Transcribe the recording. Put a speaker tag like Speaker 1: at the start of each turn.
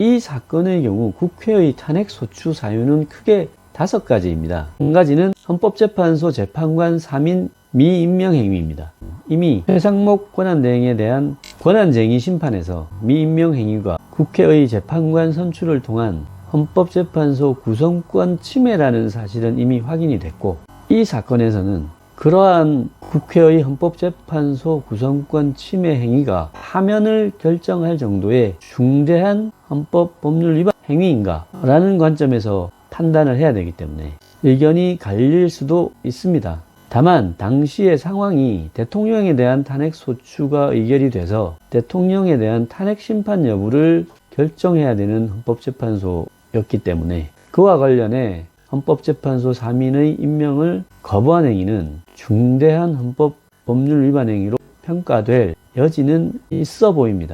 Speaker 1: 이 사건의 경우 국회의 탄핵 소추 사유는 크게 다섯 가지입니다. 한 가지는 헌법재판소 재판관 3인 미임명 행위입니다. 이미 최상목 권한대행에 대한 권한쟁의 심판에서 미임명 행위가 국회의 재판관 선출을 통한 헌법재판소 구성권 침해라는 사실은 이미 확인이 됐고 이 사건에서는 그러한 국회의 헌법재판소 구성권 침해 행위가 파면을 결정할 정도의 중대한 헌법 법률 위반 행위인가 라는 관점에서 판단을 해야 되기 때문에 의견이 갈릴 수도 있습니다. 다만 당시의 상황이 대통령에 대한 탄핵 소추가 의결이 돼서 대통령에 대한 탄핵 심판 여부를 결정해야 되는 헌법재판소였기 때문에 그와 관련해 헌법재판소 3인의 임명을 거부한 행위는 중대한 헌법 법률 위반 행위로 평가될 여지는 있어 보입니다.